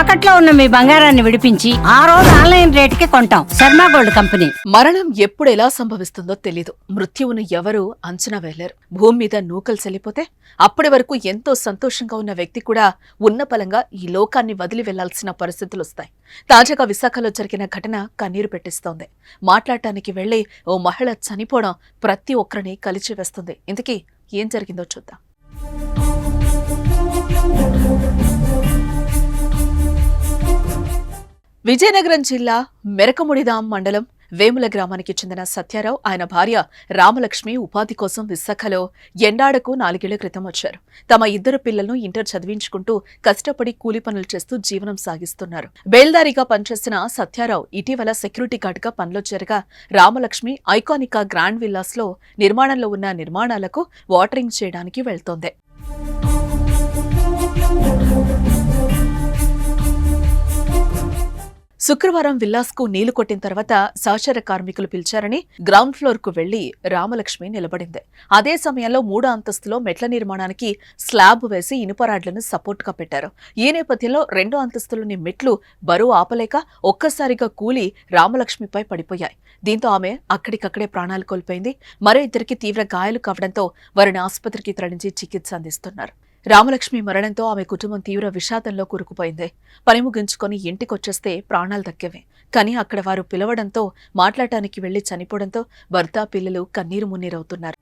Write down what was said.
తాకట్లో ఉన్న మీ బంగారాన్ని విడిపించి ఆ రోజు ఆన్లైన్ రేటుకి కొంటాం. Sharma gold company. మరణం ఎప్పుడు ఎలా సంభవిస్తుందో తెలీదు. మృత్యువును ఎవరూ అంచనా వేయలేరు. భూమి మీద నూకలు చల్లిపోతే అప్పటి వరకు ఎంతో సంతోషంగా ఉన్న వ్యక్తి కూడా ఉన్న పలంగా ఈ లోకాన్ని వదిలి వెళ్ళాల్సిన పరిస్థితులు వస్తాయి. తాజాగా విశాఖలో జరిగిన ఘటన కన్నీరు పెట్టిస్తోంది. మాట్లాడటానికి వెళ్ళి ఓ మహిళ చనిపోవడం ప్రతి ఒక్కరిని కలిచివేస్తుంది. ఇంతకీ ఏం జరిగిందో చూద్దాం. విజయనగరం జిల్లా మెరకముడిదాం మండలం వేముల గ్రామానికి చెందిన సత్యారావు ఆయన భార్య రామలక్ష్మి ఉపాధి కోసం విశాఖలో ఎండాడకు నాలుగేళ్ళ క్రితం వచ్చారు. తమ ఇద్దరు పిల్లలను ఇంటర్ చదివించుకుంటూ కష్టపడి కూలి పనులు చేస్తూ జీవనం సాగిస్తున్నారు. బేల్దారిగా పనిచేసిన సత్యారావు ఇటీవల సెక్యూరిటీ గార్డుగా పనిలో చేరగా రామలక్ష్మి ఐకానికా గ్రాండ్ విల్లాస్లో నిర్మాణంలో ఉన్న నిర్మాణాలకు వాటరింగ్ చేయడానికి వెళ్తోంది. శుక్రవారం విల్లాస్కు నీళ్ళు కొట్టిన తర్వాత సహచర కార్మికులు పిలిచారని గ్రౌండ్ ఫ్లోర్కు వెళ్ళి రామలక్ష్మి నిలబడింది. అదే సమయంలో మూడో అంతస్తులో మెట్ల నిర్మాణానికి స్లాబ్ వేసి ఇనుపరాడ్లను సపోర్ట్గా పెట్టారు. ఈ నేపథ్యంలో రెండో అంతస్తులోని మెట్లు బరువు ఆపలేక ఒక్కసారిగా కూలి రామలక్ష్మిపై పడిపోయాయి. దీంతో ఆమె అక్కడికక్కడే ప్రాణాలు కోల్పోయింది. మరో ఇద్దరికి తీవ్ర గాయాలు కావడంతో వారిని ఆసుపత్రికి తరలించి చికిత్స అందిస్తున్నారు. రామలక్ష్మి మరణంతో ఆమె కుటుంబం తీవ్ర విషాదంలో కూరుకుపోయింది. పని ముగించుకొని ఇంటికొచ్చేస్తే ప్రాణాలు దక్కేవే. కానీ అక్కడ వారు పిలవడంతో మాట్లాడటానికి వెళ్ళి చనిపోవడంతో భర్త పిల్లలు కన్నీరు మున్నీరవుతున్నారు.